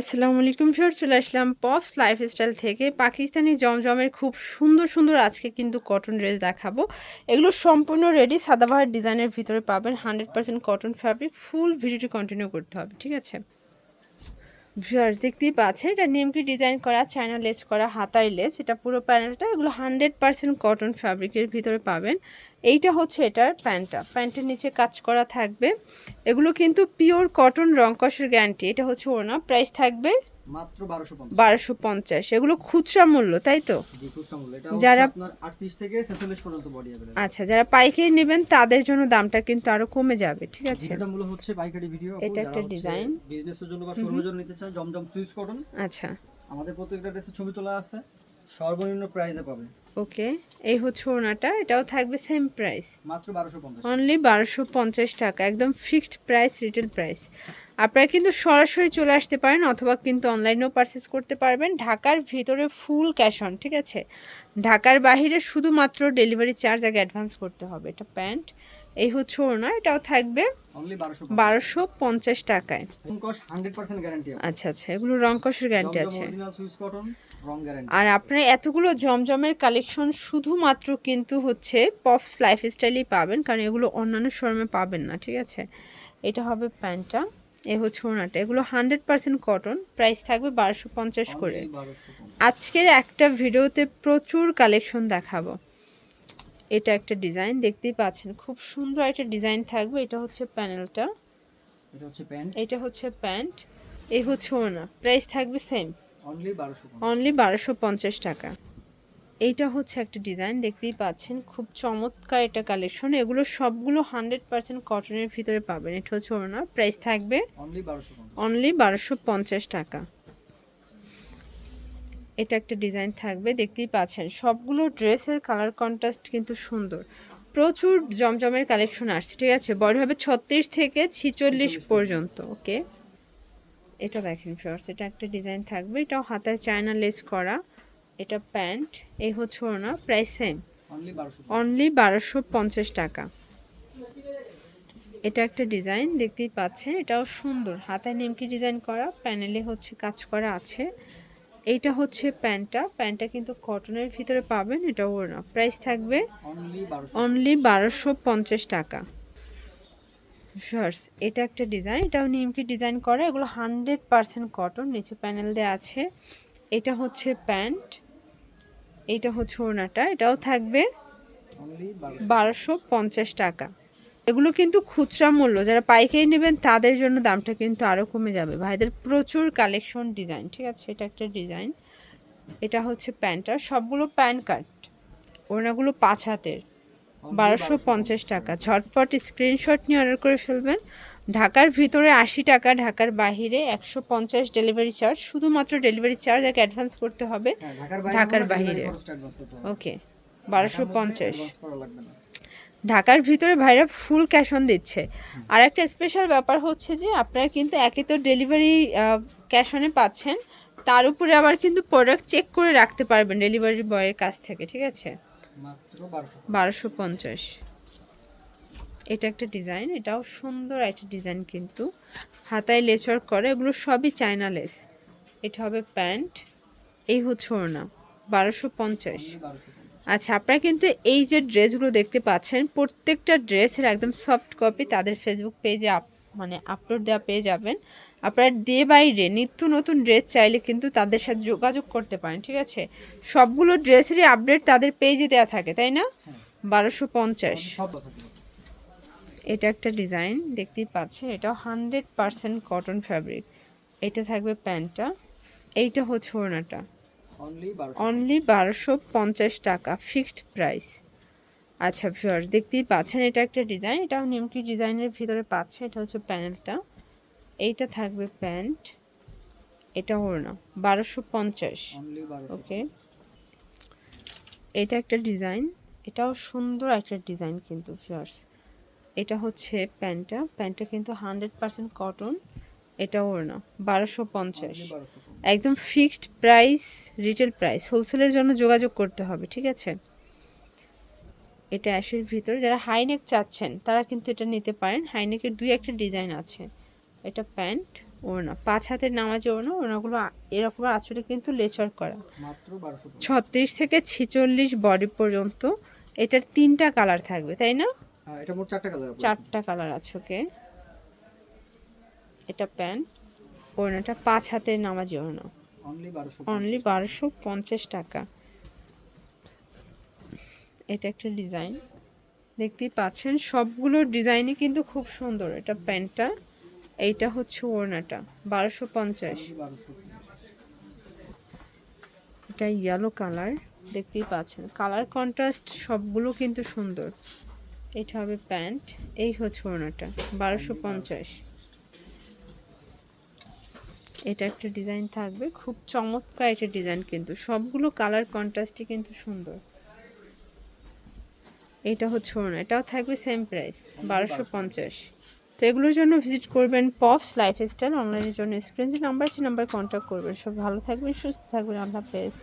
আসসালামু আলাইকুম স্যার চলে আসলাম পপস লাইফস্টাইল থেকে। পাকিস্তানি জমজমের খুব সুন্দর সুন্দর আজকে কিন্তু কটন ড্রেস দেখাবো। এগুলো সম্পূর্ণ রেডি সাদাবাহার ডিজাইনের ভিতরে পাবেন। Hundred percent cotton fabric full ভিডিওটি কন্টিনিউ করতে হবে, ঠিক আছে? ভিউয়ার্স, দেখতেই পাচ্ছেন, এটা নিমকি ডিজাইন করা চায়না লেস করা, হাতায় লেস এটা পুরো প্যানেলটা এগুলো হান্ড্রেড পার্সেন্ট কটন ফ্যাব্রিকের ভিতরে পাবেন। এইটা হচ্ছে এটার প্যান্টটা। প্যান্টের নিচে কাজ করা থাকবে। এগুলো কিন্তু পিওর কটন রংকসের গ্যারান্টি। এটা হচ্ছে ওনা প্রাইস থাকবে মাত্র বারোশো পঞ্চাশ। এগুলো খুচরা মূল্য তাই তো? যারা আচ্ছা যারা পাইকারি নেবেন তাদের জন্য দামটা কিন্তু আরও কমে যাবে ঠিক আছে? এটা একটা ডিজাইন বিজনেসের জন্য বা জন্য নিতে চায় জমজম কটন আচ্ছা। আমাদের প্রত্যেকটা ছবি তোলা আছে। সর্বনিম্ন প্রাইসে পাবে ওকে এই হচ্ছে ওনাটা এটাও থাকবে সেম প্রাইস মাত্র 1250 অনলি বারোশো পঞ্চাশ টাকা একদম ফিক্সড প্রাইস রিটেল প্রাইস আপনারা কিন্তু সরাসরি চলে আসতে পারেন অথবা কিন্তু অনলাইনেও পারচেস করতে পারবেন। ঢাকার ভিতরে ফুল ক্যাশ অন ঠিক আছে? ঢাকার বাইরে শুধুমাত্র ডেলিভারি চার্জ আগে অ্যাডভান্স করতে হবে এটা প্যান্ট এই হচ্ছে ওনা এটাও থাকবে বারোশো পঞ্চাশ টাকায়। কস 100% গ্যারান্টি আছে আচ্ছা আচ্ছা এগুলো রং কষের গ্যারান্টি আছে। আর আপনারা এতগুলো জমজমের কালেকশন শুধুমাত্র কিন্তু হচ্ছে পপস লাইফস্টাইলেই পাবেন কারণ এগুলো অন্যান্য শোরুমে পাবেন না ঠিক আছে? এটা হবে প্যান্টটা এ হচ্ছে ওনাটা এগুলো হান্ড্রেড পার্সেন্ট কটন প্রাইস থাকবে বারোশো পঞ্চাশ করে। আজকের একটা ভিডিওতে প্রচুর কালেকশন দেখাবো। এটা একটা ডিজাইন দেখতেই পাচ্ছেন খুব সুন্দর একটা ডিজাইন থাকবে। এটা হচ্ছে প্যানেলটা এটা হচ্ছে প্যান্ট এটা হচ্ছে প্যান্ট এই হচ্ছে ওনা প্রাইস থাকবে সেম অনলি বারোশো পঞ্চাশ। টাকা। এইটা হচ্ছে একটা ডিজাইন দেখতেই পাচ্ছেন। খুব চমৎকার এটা কালেকশন এগুলো সবগুলো হান্ড্রেড পার্সেন্ট কটনের ভিতরে পাবেন। এটা হচ্ছে ওনা প্রাইস থাকবে অনলি 1250 অনলি বারোশো পঞ্চাশ টাকা। এটা একটা ডিজাইন থাকবে দেখতেই পাচ্ছেন। সবগুলো ড্রেসের কালার কন্ট্রাস্ট কিন্তু সুন্দর। প্রচুর জমজমের কালেকশন আসছে ঠিক আছে? বড় হবে ছত্রিশ থেকে ছিচল্লিশ পর্যন্ত। ওকে এটা দেখেন ফিওর্স এটা একটা ডিজাইন থাকবে। এটাও হাতায় চায়না লেস করা। এটা প্যান্ট এই হচ্ছে না প্রাইস সেম অনলি 1250 বারোশো পঞ্চাশ টাকা। এটা একটা ডিজাইন দেখতেই পাচ্ছেন। এটাও সুন্দর। হাতায় নিমকি ডিজাইন করা প্যানেলে হচ্ছে কাজ করা আছে। এইটা হচ্ছে প্যান্টটা প্যান্টটা কিন্তু কটনের ভিতরে পাবেন এটা ওড়না। প্রাইস থাকবে অনলি 1250 অনলি বারোশো পঞ্চাশ টাকা। শার্টস এটা একটা ডিজাইন এটাও নিমকি ডিজাইন করা, এগুলো হান্ড্রেড পার্সেন্ট কটন নিচে প্যানেল দেওয়া আছে। এটা হচ্ছে প্যান্ট, এটা হচ্ছে ওনাটা এটাও থাকবে বারোশো পঞ্চাশ টাকা। এগুলো কিন্তু খুচরা মূল্য, যারা পাইকারি নেবেন তাদের জন্য দামটা কিন্তু আরও কমে যাবে। ভাইদের প্রচুর কালেকশন ডিজাইন ঠিক আছে? এটা একটা ডিজাইন এটা হচ্ছে প্যান্টটা সবগুলো প্যান্ট কাট, ওড়নাগুলো পাঁচ হাতের। বারোশো পঞ্চাশ টাকা। ঝটপট স্ক্রিনশট নিয়ে অর্ডার করে ফেলবেন। ঢাকার ভিতরে আশি টাকা ঢাকার বাহিরে একশো পঞ্চাশ ডেলিভারি চার্জ শুধুমাত্র ডেলিভারি চার্জ আগে অ্যাডভান্স করতে হবে। হ্যাঁ, ঢাকার হবে। ওকে বারোশো পঞ্চাশ। ঢাকার ভিতরে ভাইরা ফুল ক্যাশ অন দিচ্ছে। আর একটা স্পেশাল ব্যাপার হচ্ছে যে আপনারা কিন্তু একে তো ডেলিভারি ক্যাশ অনে পাচ্ছেন। তার উপরে আবার কিন্তু প্রোডাক্ট চেক করে রাখতে পারবেন ডেলিভারি বয়ের কাছ থেকে ঠিক আছে? মাত্র 1250 বারোশো পঞ্চাশ। এটা একটা ডিজাইন এটাও সুন্দর একটা ডিজাইন কিন্তু। হাতায় লেস ওয়ার্ক করে এগুলো সবই চায়না লেস এটা হবে প্যান্ট এই হচ্ছে ওড়না বারোশো পঞ্চাশ। আচ্ছা আপনারা কিন্তু এই যে ড্রেসগুলো দেখতে পাচ্ছেন প্রত্যেকটা ড্রেসের একদম সফট কপি তাদের ফেসবুক পেজে আপ মানে আপলোড দেওয়া পেয়ে যাবেন। আপনারা ডে বাই ডে নিত্য নতুন ড্রেস চাইলে কিন্তু তাদের সাথে যোগাযোগ করতে পারেন ঠিক আছে? সবগুলো ড্রেসেরই আপডেট তাদের পেজে দেওয়া থাকে তাই না? বারোশো পঞ্চাশ। এটা একটা ডিজাইন দেখতেই পাচ্ছেন। এটাও হান্ড্রেড পারসেন্ট কটন ফ্যাব্রিক এটা থাকবে প্যান্টটা। এইটা হচ্ছে ওড়নাটা। অনলি বারোশো পঞ্চাশ। টাকা ফিক্সড প্রাইস আচ্ছা ভিউয়ার্স দেখতেই পাচ্ছেন এটা একটা ডিজাইন এটাও নিমকি ডিজাইনের ভিতরে পাচ্ছে এটা হচ্ছে প্যানেলটা এইটা থাকবে প্যান্ট এটা ওড়না বারোশো পঞ্চাশ। ওকে এটা একটা ডিজাইন এটাও সুন্দর একটা ডিজাইন কিন্তু ভিউয়ার্স এটা হচ্ছে প্যান্টটা প্যান্টটা কিন্তু হান্ড্রেড পার্সেন্ট কটন এটা ওড়না বারোশো পঞ্চাশ। একদম ফিক্সড প্রাইস রিটেল প্রাইস হোলসেলের জন্য যোগাযোগ করতে হবে ঠিক আছে? এটা অ্যাশের ভিতরে। যারা হাইনেক চাচ্ছেন তারা কিন্তু এটা নিতে পারেন। হাইনেকের দুই একটা ডিজাইন আছে। এটা প্যান্ট ওড়না। পাঁচ হাতের নামাজি ওড়না। ওড়নাগুলো এরকম আসলে কিন্তু লেচার করা। ছত্রিশ থেকে ছেচল্লিশ বডি পর্যন্ত এটার তিনটা কালার থাকবে তাই না? হ্যাঁ এটা মোট চারটা কালার চারটা কালার আছে ওকে? এটা প্যান্ট ওড়নাটা পাঁচ হাতের নামাজি ওড়না। অনলি বারোশো পঞ্চাশ টাকা। এটা একটা ডিজাইন। দেখতেই পাচ্ছেন, সবগুলো ডিজাইনই কিন্তু খুব সুন্দর। এটা প্যান্টটা, এইটা হচ্ছে ওড়নাটা, বারোশো পঞ্চাশ। এটা ইয়েলো কালার দেখতেই পাচ্ছেন। কালার কন্ট্রাস্ট সবগুলো কিন্তু সুন্দর। এটা হবে প্যান্ট, এই হচ্ছে ওড়নাটা, বারোশো পঞ্চাশ। এটা একটা ডিজাইন থাকবে, খুব চমৎকার একটা ডিজাইন কিন্তু। সবগুলো কালার কন্ট্রাস্টই কিন্তু সুন্দর। এটা হচ্ছে ওড়না। এটাও থাকবে সেম প্রাইস বারোশো পঞ্চাশ। তো এগুলোর জন্য ভিজিট করবেন পপস লাইফস্টাইল অনলাইনের জন্য স্ক্রিন যে নাম্বার আছে নাম্বার কন্ট্যাক্ট করবেন। সব ভালো থাকবেন, সুস্থ থাকবেন, আল্লাহ হাফেজ।